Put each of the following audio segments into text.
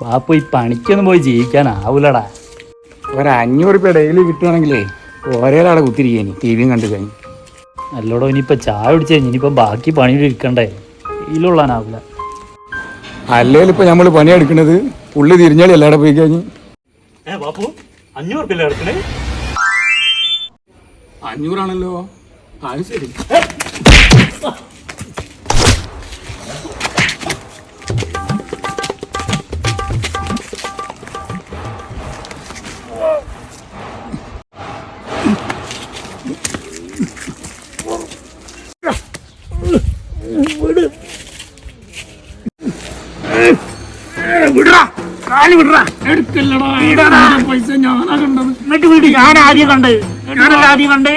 ബാപ്പു ഈ പണിക്കൊന്നും പോയി ജീവിക്കാൻ ആവൂലടാ. ഒരു അഞ്ഞൂറ് രൂപ ഡെയിലി കിട്ടുവാണെങ്കിലേ ഒരേലാടെ കുത്തിരിക്കേനി ടി വിയും കണ്ടു കഴിഞ്ഞു. അല്ലോടോ ഇനിയിപ്പോൾ ചായ കുടിച്ച് കഴിഞ്ഞ് ഇനിയിപ്പം ബാക്കി പണിയിൽ ഇരിക്കണ്ടേ? ഇതിലുള്ളാനാവില്ല അല്ലെങ്കിൽ ഇപ്പൊ നമ്മൾ പണിയെടുക്കണത് പുള്ളി തിരിഞ്ഞാളി എല്ലാടെ പോയി കഴിഞ്ഞു? ഏ ബാപ്പു അഞ്ഞൂറ് റുപ്യല്ലേ എടുക്കണേ? അഞ്ഞൂറാണല്ലോ. അത് ശരി. എന്നിട്ട് വീട്. ഞാൻ ആദ്യം കണ്ട്. ഞാനല്ല ആദ്യം കണ്ട്.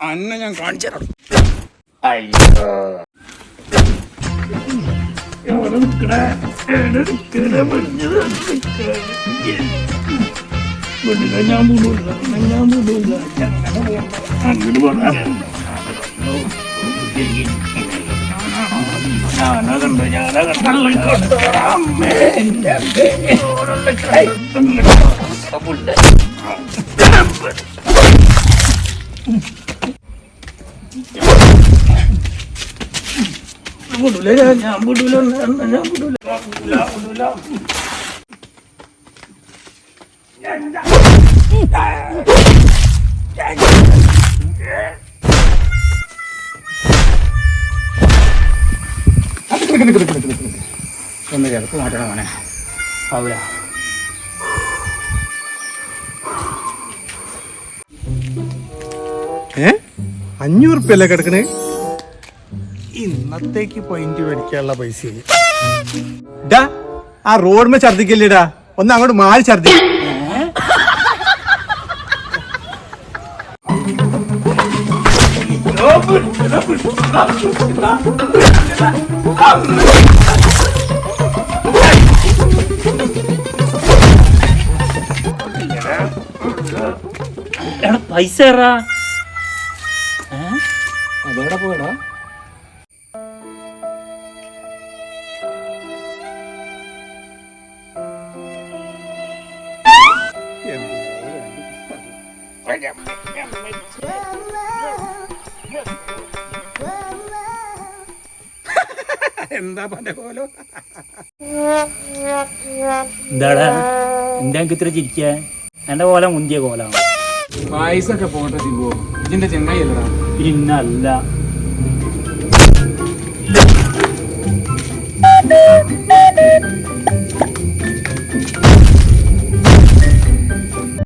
അന്ന ഞാൻ കാണിച്ചു Berdiri nyambung dulu, nyambung dulu. Angin dulu kan. Nyambung dulu, nyambung dulu, nyambung dulu. ഒന്ന് കിടക്ക് മാറ്റണം മോനെ. ഏ? അഞ്ഞൂറ് ഉറുപ്പ്യല്ലേ കിടക്കണേ? ഇന്നത്തേക്ക് പോയിന്റ് മേടിക്കാനുള്ള പൈസ ആ റോഡ്മ ഛർദിക്കല്ലേടാ ഒന്ന് അങ്ങോട്ട് മാറി ഛർദി എടാ പൈസ ഏറാ അതെവിടെ പോയടാ? എന്താ പല എന്താ ഇത്ര ചിരിക്ക? എന്റെ കോല മുന്തിയ കോലാണ് പായസൊക്കെ പോട്ടെ തിരുവോ ഇതിന്റെ ചെങ്ങായി അല്ലടാ